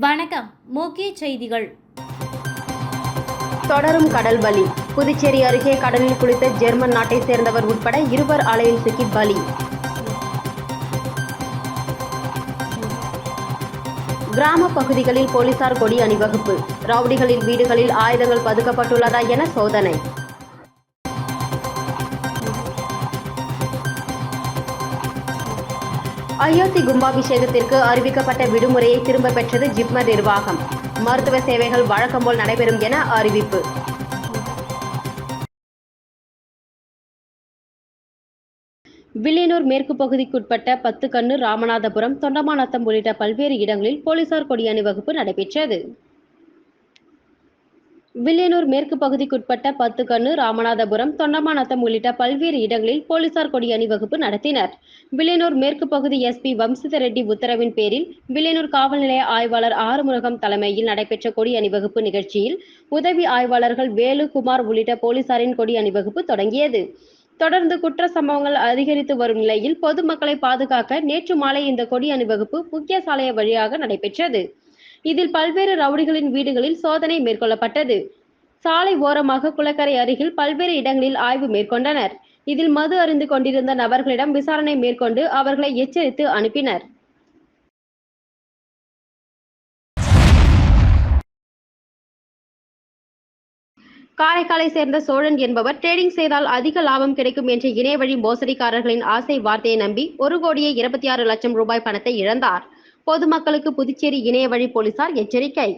வணக்கம் முக்கிய செய்திகள். தொடரும் கடல் பலி. புதுச்சேரி அருகே கடலில் குளித்த ஜெர்மன் நாட்டை சேர்ந்தவர் உட்பட இருவர் அலையில் சிக்கி பலி. கிராம பகுதிகளில் போலீசார் கொடி அணிவகுப்பு. ரவுடிகளின் வீடுகளில் ஆயுதங்கள் பதுக்கப்பட்டுள்ளதா என சோதனை. அயோத்தி கும்பாபிஷேகத்திற்கு அறிவிக்கப்பட்ட விடுமுறையை திரும்ப பெற்றது ஜிப்மர் நிர்வாகம். மருத்துவ சேவைகள் வழக்கம் போல் நடைபெறும் என அறிவிப்பு. வில்லியனூர் மேற்கு பகுதிக்குட்பட்ட பத்துக்கண்ணு ராமநாதபுரம் தொண்டமாநத்தம் உள்ளிட்ட பல்வேறு இடங்களில் போலீசார் கொடியணி வகுப்பு நடைபெற்றது. வில்லியனூர் மேற்கு பகுதிக்குட்பட்ட பத்துக்கண்ணு ராமநாதபுரம் தொண்டமாநத்தம் உள்ளிட்ட பல்வேறு இடங்களில் போலீசார் கொடி அணிவகுப்பு நடத்தினர். வில்லியனூர் மேற்கு பகுதி எஸ்பி வம்சித ரெட்டி உத்தரவின் பேரில் வில்லியனூர் காவல் நிலைய ஆய்வாளர் ஆறுமுருகம் தலைமையில் நடைபெற்ற கொடி அணிவகுப்பு நிகழ்ச்சியில் உதவி ஆய்வாளர்கள் வேலு குமார் உள்ளிட்ட போலீசாரின் கொடி அணிவகுப்பு தொடங்கியது. தொடர்ந்து குற்ற சம்பவங்கள் அதிகரித்து வரும் நிலையில் பொதுமக்களை பாதுகாக்க நேற்று மாலை இந்த கொடி அணிவகுப்பு முக்கிய சாலைய வழியாக நடைபெற்றது. இதில் பல்வேறு ரவுடிகளின் வீடுகளில் சோதனை மேற்கொள்ளப்பட்டது. சாலை ஓரமாக குளக்கரை அருகில் பல்வேறு இடங்களில் ஆய்வு மேற்கொண்டனர். இதில் மது அருந்து கொண்டிருந்த நபர்களிடம் விசாரணை மேற்கொண்டு அவர்களை எச்சரித்து அனுப்பினர். காரைக்காலை சேர்ந்த சோழன் என்பவர் ட்ரேடிங் செய்தால் அதிக லாபம் கிடைக்கும் என்ற இணையவழி மோசடிக்காரர்களின் ஆசை வார்த்தையை நம்பி ஒரு கோடியே இருபத்தி ஆறு லட்சம் ரூபாய் பணத்தை இழந்தார். பொதுமக்களுக்கு புதுச்சேரி இணையவழி போலீசார் எச்சரிக்கை.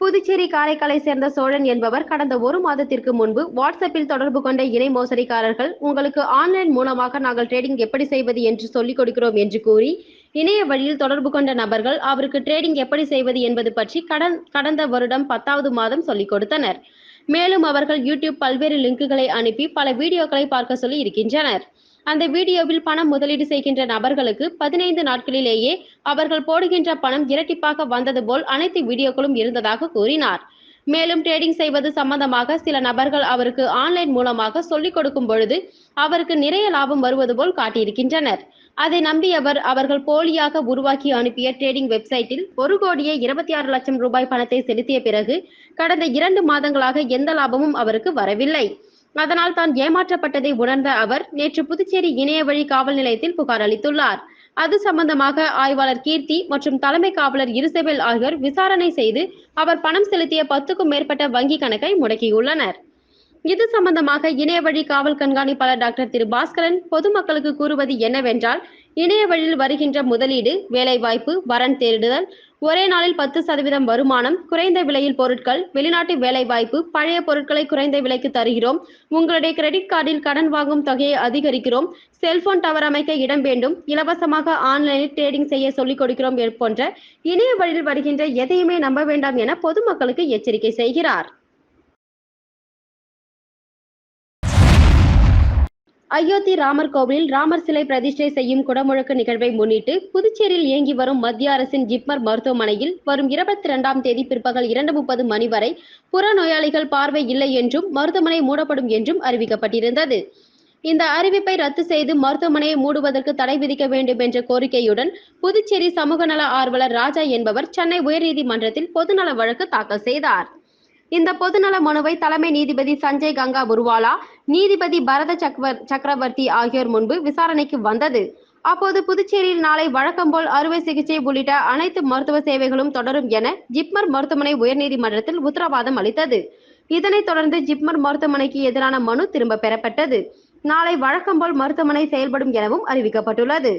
புதுச்சேரி காரைக்காலை சேர்ந்த சோழன் என்பவர் கடந்த ஒரு மாதத்திற்கு முன்பு வாட்ஸ்அப்பில் தொடர்பு கொண்ட இணை மோசடிக்காரர்கள் உங்களுக்கு ஆன்லைன் மூலமாக நாங்கள் ட்ரேடிங் எப்படி செய்வது என்று சொல்லிக் கொடுக்கிறோம் என்று கூறி இணைய வழியில் தொடர்பு கொண்ட நபர்கள் அவருக்கு ட்ரேடிங் எப்படி செய்வது என்பது பற்றி கடன் கடந்த வருடம் பத்தாவது மாதம் சொல்லிக் கொடுத்தனர். மேலும் அவர்கள் யூடியூப் பல்வேறு லிங்குகளை அனுப்பி பல வீடியோக்களை பார்க்க சொல்லி இருக்கின்றனர். அந்த வீடியோவில் பணம் முதலீடு செய்கின்ற நபர்களுக்கு பதினைந்து நாட்களிலேயே அவர்கள் போடுகின்ற பணம் இரட்டிப்பாக வந்தது போல் அனைத்து வீடியோக்களும் இருந்ததாக கூறினார். மேலும் ட்ரேடிங் செய்வது சம்பந்தமாக சில நபர்கள் அவருக்கு ஆன்லைன் மூலமாக சொல்லிக் கொடுக்கும் பொழுது அவருக்கு நிறைய லாபம் வருவது போல் காட்டியிருக்கின்றனர். அதை நம்பியவர் அவர்கள் போலியாக உருவாக்கி அனுப்பிய ட்ரேடிங் வெப்சைட்டில் ஒரு கோடியே இருபத்தி ஆறு லட்சம் ரூபாய் பணத்தை செலுத்திய பிறகு கடந்த இரண்டு மாதங்களாக எந்த லாபமும் அவருக்கு வரவில்லை. அதனால் தான் ஏமாற்றப்பட்டதை உணர்ந்த அவர் நேற்று புதுச்சேரி இணைய வழி காவல் நிலையத்தில் புகார் அளித்துள்ளார். அது சம்பந்தமாக ஆய்வாளர் கீர்த்தி மற்றும் தலைமை காவலர் இருசபெல் ஆகியோர் விசாரணை செய்து அவர் பணம் செலுத்திய பத்துக்கும் மேற்பட்ட வங்கி கணக்கை முடக்கியுள்ளனர். இது சம்பந்தமாக இணையவழி காவல் கண்காணிப்பாளர் டாக்டர் திரு பாஸ்கரன் பொதுமக்களுக்கு கூறுவது என்னவென்றால் இணையவழியில் வருகின்ற முதலீடு வேலைவாய்ப்பு வரன் தேடுதல் ஒரே நாளில் பத்து சதவீதம் வருமானம் குறைந்த விலையில் பொருட்கள் வெளிநாட்டு வேலைவாய்ப்பு பழைய பொருட்களை குறைந்த விலைக்கு தருகிறோம். உங்களுடைய கிரெடிட் கார்டில் கடன் வாங்கும் தொகையை அதிகரிக்கிறோம். செல்போன் டவர் அமைக்க இடம் வேண்டும். இலவசமாக ஆன்லைனில் ட்ரேடிங் செய்ய சொல்லிக் கொடுக்கிறோம் போன்ற இணைய வழியில் வருகின்ற எதையுமே நம்ப வேண்டாம் என பொதுமக்களுக்கு எச்சரிக்கை செய்கிறார். அயோத்தி ராமர் கோவிலில் ராமர் சிலை பிரதிஷ்டை செய்யும் குடமுழக்கு நிகழ்வை முன்னிட்டு புதுச்சேரியில் இயங்கி வரும் மத்திய அரசின் ஜிப்மர் மருத்துவமனையில் வரும் இருபத்தி இரண்டாம் தேதி பிற்பகல் இரண்டு முப்பது மணி வரை புறநோயாளிகள் பார்வை இல்லை என்றும் மருத்துவமனை மூடப்படும் என்றும் அறிவிக்கப்பட்டிருந்தது. இந்த அறிவிப்பை ரத்து செய்து மருத்துவமனையை மூடுவதற்கு தடை விதிக்க வேண்டும் என்ற கோரிக்கையுடன் புதுச்சேரி சமூக நல ஆர்வலர் ராஜா என்பவர் சென்னை உயர்நீதிமன்றத்தில் பொதுநல வழக்கு தாக்கல் செய்தார். இந்த பொதுநல மனுவை தலைமை நீதிபதி சஞ்சய் கங்கா புர்வாலா நீதிபதி பரத சக்வர் சக்கரவர்த்தி ஆகியோர் முன்பு விசாரணைக்கு வந்தது. அப்போது புதுச்சேரியில் நாளை வழக்கம் போல் அறுவை சிகிச்சை உள்ளிட்ட அனைத்து மருத்துவ சேவைகளும் தொடரும் என ஜிப்மர் மருத்துவமனை உயர்நீதிமன்றத்தில் உத்தரவாதம் அளித்தது. இதனைத் தொடர்ந்து ஜிப்மர் மருத்துவமனைக்கு எதிரான மனு திரும்ப பெறப்பட்டது. நாளை வழக்கம் போல் மருத்துவமனை செயல்படும் எனவும் அறிவிக்கப்பட்டுள்ளது.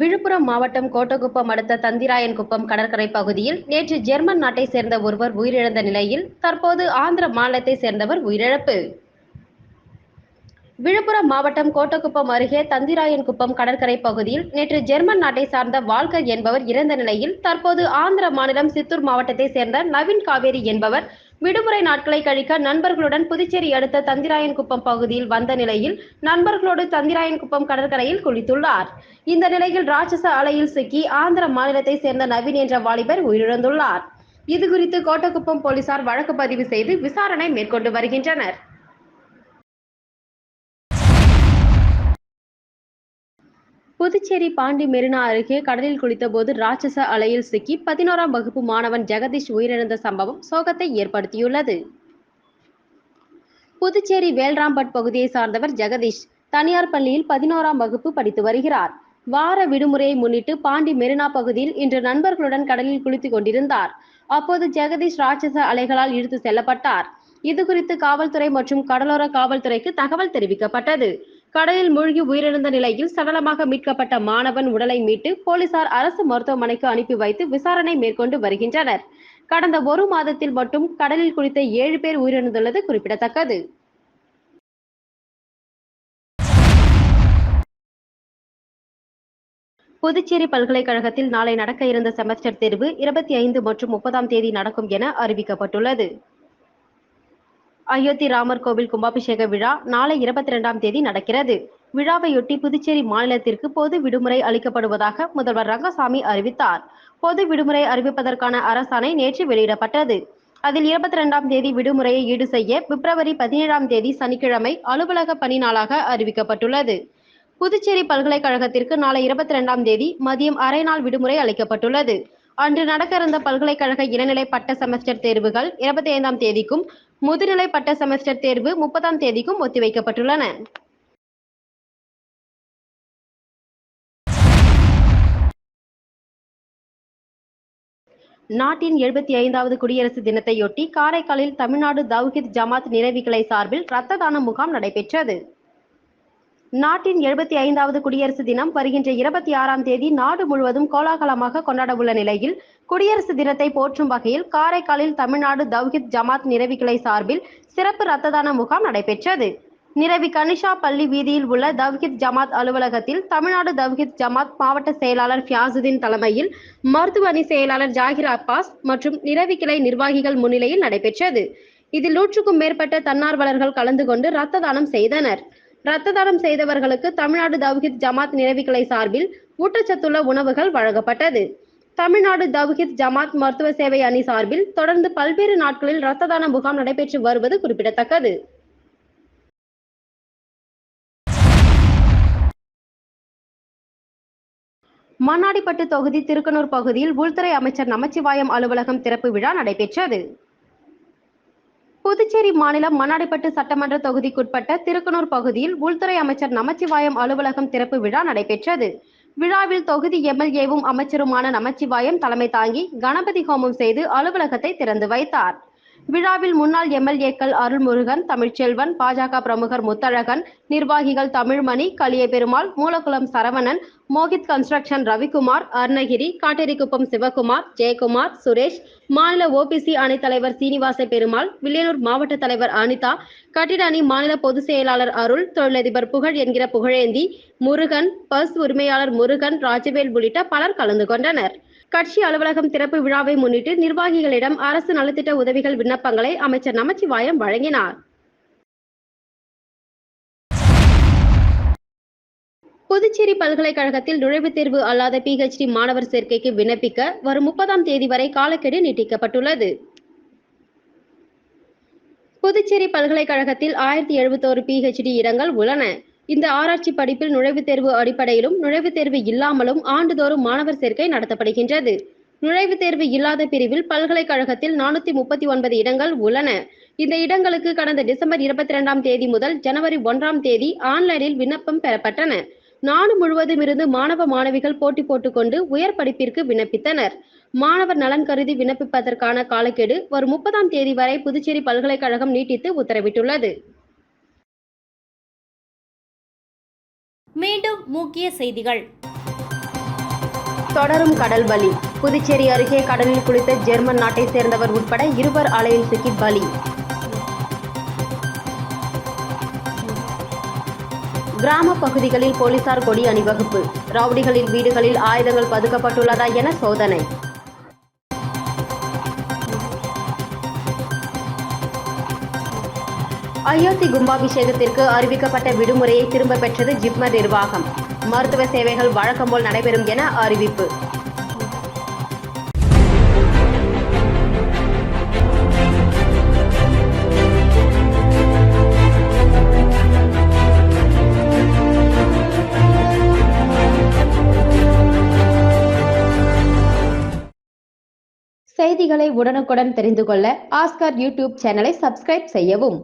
விழுப்புரம் மாவட்டம் கோட்டகுப்பம் அடுத்த தந்திராயன்குப்பம் கடற்கரை பகுதியில் நேற்று ஜெர்மன் நாட்டை சேர்ந்த ஒருவர் உயிரிழந்த நிலையில் தற்போது ஆந்திர மாநிலத்தை சேர்ந்தவர் உயிரிழப்பு. விழுப்புரம் மாவட்டம் கோட்டக்குப்பம் அருகே தந்திராயன்குப்பம் கடற்கரை பகுதியில் நேற்று ஜெர்மன் நாட்டை சார்ந்த வால்கர் என்பவர் இறந்த நிலையில் தற்போது ஆந்திர மாநிலம் சித்தூர் மாவட்டத்தை சேர்ந்த நவீன் காவேரி என்பவர் விடுமுறை நாட்களை கழிக்க நண்பர்களுடன் புதுச்சேரி அடுத்த தந்திராயன்குப்பம் பகுதியில் வந்த நிலையில் நண்பர்களோடு தந்திராயன்குப்பம் கடற்கரையில் குளித்துள்ளார். இந்த நிலையில் ராட்சச அலையில் சிக்கி ஆந்திர மாநிலத்தை சேர்ந்த நவீன் என்ற வாலிபர் உயிரிழந்துள்ளார். இது குறித்து கோட்டக்குப்பம் போலீசார் வழக்கு பதிவு செய்து விசாரணை மேற்கொண்டு வருகின்றனர். புதுச்சேரி பாண்டி மெரினா அருகே கடலில் குளித்தபோது ராட்சச அலையில் சிக்கி பதினோராம் வகுப்பு மாணவன் ஜெகதீஷ் உயிரிழந்த சம்பவம் சோகத்தை ஏற்படுத்தியுள்ளது. புதுச்சேரி வேல்ராம்பட் பகுதியை சார்ந்தவர் ஜெகதீஷ் தனியார் பள்ளியில் பதினோராம் வகுப்பு படித்து வருகிறார். வார விடுமுறையை முன்னிட்டு பாண்டி மெரினா பகுதியில் இன்று நண்பர்களுடன் கடலில் குளித்துக் கொண்டிருந்தார். அப்போது ஜெகதீஷ் ராட்சச அலைகளால் இழுத்து செல்லப்பட்டார். இது குறித்து காவல்துறை மற்றும் கடலோர காவல்துறைக்கு தகவல் தெரிவிக்கப்பட்டது. கடலில் மூழ்கி உயிரிழந்த நிலையில் சடலமாக மீட்கப்பட்ட மாணவன் உடலை மீட்டு போலீசார் அரசு மருத்துவமனைக்கு அனுப்பி வைத்து விசாரணை மேற்கொண்டு வருகின்றனர். கடந்த ஒரு மாதத்தில் மட்டும் கடலில் குளித்த ஏழு பேர் உயிரிழந்துள்ளது குறிப்பிடத்தக்கது. புதுச்சேரி பல்கலைக்கழகத்தில் நாளை நடக்க இருந்த செமஸ்டர் தேர்வு இருபத்தி ஐந்து மற்றும் முப்பதாம் தேதி நடக்கும் என அறிவிக்கப்பட்டுள்ளது. அயோத்தி ராமர் கோவில் கும்பாபிஷேக விழா நாளை இருபத்தி இரண்டாம் தேதி நடக்கிறது. விழாவையொட்டி புதுச்சேரி மாநிலத்திற்கு பொது விடுமுறை அளிக்கப்படுவதாக முதல்வர் ரங்கசாமி அறிவித்தார். பொது விடுமுறை அறிவிப்பதற்கான அரசாணை நேற்று வெளியிடப்பட்டது. அதில் இருபத்தி இரண்டாம் தேதி விடுமுறையை ஈடு செய்ய பிப்ரவரி பதினேழாம் தேதி சனிக்கிழமை அலுவலக பணி நாளாக அறிவிக்கப்பட்டுள்ளது. புதுச்சேரி பல்கலைக்கழகத்திற்கு நாளை இருபத்தி இரண்டாம் தேதி மதியம் அரை நாள் விடுமுறை அளிக்கப்பட்டுள்ளது. அன்று நடக்க இருந்த பல்கலைக்கழக இளநிலை பட்ட செமஸ்டர் தேர்வுகள் இருபத்தி ஐந்தாம் தேதிக்கும் முதுநிலை பட்ட செமஸ்டர் தேர்வு முப்பதாம் தேதிக்கும் ஒத்திவைக்கப்பட்டுள்ளன. நாட்டின் எழுபத்தி ஐந்தாவது குடியரசு தினத்தையொட்டி காரைக்காலில் தமிழ்நாடு தவ்ஹித் ஜமாத் நிறைவிகளை சார்பில் இரத்த தான முகாம் நடைபெற்றது. நாட்டின் எழுபத்தி ஐந்தாவது குடியரசு தினம் வருகின்ற இருபத்தி ஆறாம் தேதி நாடு முழுவதும் கோலாகலமாக கொண்டாட உள்ள நிலையில் குடியரசு தினத்தை போற்றும் வகையில் காரைக்காலில் தமிழ்நாடு தவ்ஹித் ஜமாத் நிறவிகளை சார்பில் சிறப்பு ரத்த தான முகாம் நடைபெற்றது. நிரவி கனிஷா பள்ளி வீதியில் உள்ள தவ்ஹித் ஜமாத் அலுவலகத்தில் தமிழ்நாடு தவ்ஹித் ஜமாத் மாவட்ட செயலாளர் ஃபியாசுதீன் தலைமையில் மருத்துவ அணி செயலாளர் ஜாகிர் அப்பாஸ் மற்றும் நிரவி கிளை நிர்வாகிகள் முன்னிலையில் நடைபெற்றது. இதில் நூற்றுக்கும் மேற்பட்ட தன்னார்வலர்கள் கலந்து கொண்டு ரத்த தானம் செய்தனர். ரத்த தானம் செய்தவர்களுக்கு தமிழ்நாடு தவ்ஹித் ஜமாத் நினைவுகளை சார்பில் ஊட்டச்சத்துள்ள உணவுகள் வழங்கப்பட்டது. தமிழ்நாடு தவ்ஹித் ஜமாத் மருத்துவ சேவை அணி சார்பில் தொடர்ந்து பல்வேறு நாட்களில் இரத்த தான முகாம் நடைபெற்று வருவது குறிப்பிடத்தக்கது. மண்ணாடிப்பட்டு தொகுதி திருக்கனூர் பகுதியில் உள்துறை அமைச்சர் நமச்சிவாயம் அலுவலகம் திறப்பு விழா நடைபெற்றது. புதுச்சேரி மாநிலம் மண்ணாடிப்பட்டு சட்டமன்ற தொகுதிக்குட்பட்ட திருக்கனூர் பகுதியில் உள்துறை அமைச்சர் நமச்சிவாயம் அலுவலகம் திறப்பு விழா நடைபெற்றது. விழாவில் தொகுதி எம்எல்ஏவும் அமைச்சருமான நமச்சிவாயம் தலைமை தாங்கி கணபதி ஹோமம் செய்து அலுவலகத்தை திறந்து வைத்தார். விழாவில் முன்னாள் எம்எல்ஏக்கள் அருள்முருகன் தமிழ்ச்செல்வன் பாஜக பிரமுகர் முத்தழகன் நிர்வாகிகள் தமிழ்மணி கலியபெருமாள் மூலகுளம் சரவணன் மோகித் கன்ஸ்ட்ரக்ஷன் ரவிக்குமார் அருணகிரி காட்டேரிக்குப்பம் சிவகுமார் ஜெயக்குமார் சுரேஷ் மாநில ஓபிசி அணைத் தலைவர் சீனிவாச பெருமாள் வில்லியனூர் மாவட்ட தலைவர் அனிதா கட்டிட அணி மாநில பொதுச் செயலாளர் அருள் தொழிலதிபர் புகழ் என்கிற புகழேந்தி முருகன் பஸ் உரிமையாளர் முருகன் ராஜவேல் உள்ளிட்ட பலர் கலந்து கொண்டனர். கட்சி அலுவலகம் திறப்பு விழாவை முன்னிட்டு நிர்வாகிகளிடம் அரசு நலத்திட்ட உதவிகள் விண்ணப்பங்களை அமைச்சர் நமச்சிவாயம் வழங்கினார். புதுச்சேரி பல்கலைக்கழகத்தில் நுழைவுத் தேர்வு அல்லாத பிஹெச்டி மாணவர் சேர்க்கைக்கு விண்ணப்பிக்க வரும் முப்பதாம் தேதி வரை காலக்கெடு நீட்டிக்கப்பட்டுள்ளது. புதுச்சேரி பல்கலைக்கழகத்தில் ஆயிரத்தி எழுபத்தோரு பிஹெச்டி இடங்கள் உள்ளன. இந்த ஆராய்ச்சி படிப்பில் நுழைவுத் தேர்வு அடிப்படையிலும் நுழைவுத் தேர்வு இல்லாமலும் ஆண்டுதோறும் மாணவர் சேர்க்கை நடத்தப்படுகின்றது. நுழைவுத் தேர்வு இல்லாத பிரிவில் பல்கலைக்கழகத்தில் நானூத்தி முப்பத்தி ஒன்பது இடங்கள் உள்ளன. இந்த இடங்களுக்கு கடந்த டிசம்பர் இருபத்தி இரண்டாம் தேதி முதல் ஜனவரி ஒன்றாம் தேதி ஆன்லைனில் விண்ணப்பம் பெறப்பட்டன. நாடு முழுவதும் இருந்து மாணவ மாணவிகள் போட்டி போட்டுக்கொண்டு உயர் படிப்பிற்கு விண்ணப்பித்தனர். மாணவர் நலன் கருதி விண்ணப்பிப்பதற்கான காலக்கெடு வரும் முப்பதாம் தேதி வரை புதுச்சேரி பல்கலைக்கழகம் நீட்டித்து உத்தரவிட்டுள்ளது. மீண்டும் முக்கிய செய்திகள். தொடரும் கடல் பலி. புதுச்சேரி அருகே கடலில் குளித்த ஜெர்மன் நாட்டை சேர்ந்தவர் உட்பட இருவர் அலையில் சிக்கி பலி. கிராம பகுதிகளில் போலீசார் கொடி அணிவகுப்பு. ரவுடிகளின் வீடுகளில் ஆயுதங்கள் பதுக்கப்பட்டுள்ளதா என சோதனை. அயோத்தி கும்பாபிஷேகத்திற்கு அறிவிக்கப்பட்ட விடுமுறையை திரும்ப பெற்றது ஜிப்மர் நிர்வாகம். மருத்துவ சேவைகள் வழக்கம் போல் நடைபெறும் என அறிவிப்பு. செய்திகளை உடனுக்குடன் தெரிந்து கொள்ள ஆஸ்கார் யூடியூப் சேனலை சப்ஸ்கிரைப் செய்யவும்.